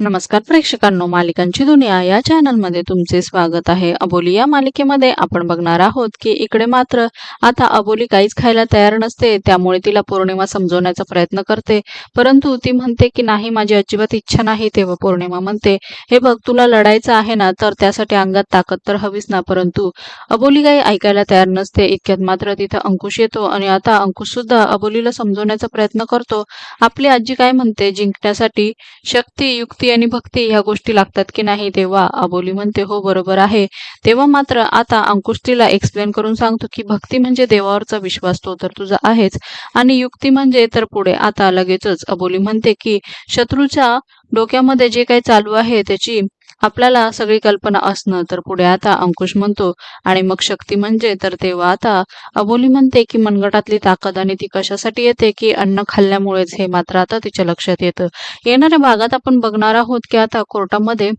नमस्कार प्रेक्षकांनो मालिकांची दुनिया या चॅनलमध्ये तुमचे स्वागत आहे. अबोली या मालिकेमध्ये आपण बघणार आहोत की इकडे मात्र आता अबोली काहीच खायला तयार नसते त्यामुळे तिला पौर्णिमा समजवण्याचा प्रयत्न करते. परंतु ती म्हणते की नाही माझी अजिबात इच्छा नाही तेव्हा पौर्णिमा म्हणते. हे बघ तुला लढायचं आहे ना तर त्यासाठी अंगात ताकद तर हवीच ना परंतु अबोली काही ऐकायला तयार नसते. इतक्यात मात्र तिथं अंकुश येतो आणि आता अंकुश सुद्धा अबोलीला समजवण्याचा प्रयत्न करतो. आपली आजी काय म्हणते? जिंकण्यासाठी शक्ती युक्त भक्ती आणि भक्ती ह्या गोष्टी लागतात की नाही तेव्हा अबोली म्हणते हो बरोबर आहे. तेव्हा मात्र आता अंकुश तिला एक्सप्लेन करून सांगतो की भक्ती म्हणजे देवावरचा विश्वास तो तर तुझा आहेच. आणि युक्ती म्हणजे तर पुढे आता लगेचच. अबोली म्हणते की शत्रूच्या डोक्यामध्ये जे काही चालू आहे त्याची आपल्याला सगळी कल्पना असणं तर पुढे आता अंकुश म्हणतो आणि मग शक्ती म्हणजे तर तेव्हा आता अबोली म्हणते की मनगटातली ताकद आणि ती कशासाठी येते की अन्न खाल्ल्यामुळेच हे मात्र आता तिच्या लक्षात येतं. येणाऱ्या भागात आपण बघणार आहोत की आता कोर्टामध्ये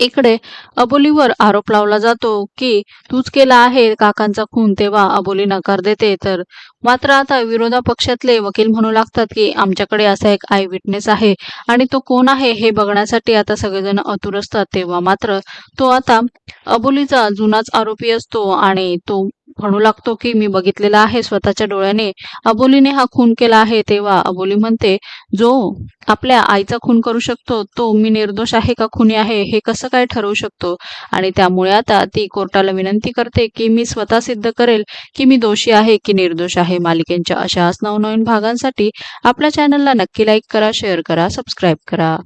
इकडे अबोलीवर आरोप लावला जातो की तूच केला आहे काकांचा खून तेव्हा अबोली नकार देते. तर मात्र आता विरोधा पक्षातले वकील म्हणू लागतात की आमच्याकडे असा एक आय विटनेस आहे आणि तो कोण आहे हे बघण्यासाठी आता सगळेजण अतुर असतात. तेव्हा मात्र तो आता अबोलीचा जुनाच आरोपी असतो आणि तो म्हणू लागतो की मी बघितलेला आहे स्वतःच्या डोळ्याने. अबोलीने हा खून केला आहे तेव्हा अबोली म्हणते जो आपल्या आईचा खून करू शकतो तो मी निर्दोष आहे का खुनी आहे हे कसं काय ठरवू शकतो? आणि त्यामुळे आता ती कोर्टाला विनंती करते की मी स्वतः सिद्ध करेल की मी दोषी आहे की निर्दोष आहे. मालिकेंच्या अशाच नवनवीन भागांसाठी आपल्या चॅनलला नक्की लाईक करा शेअर करा सबस्क्राईब करा.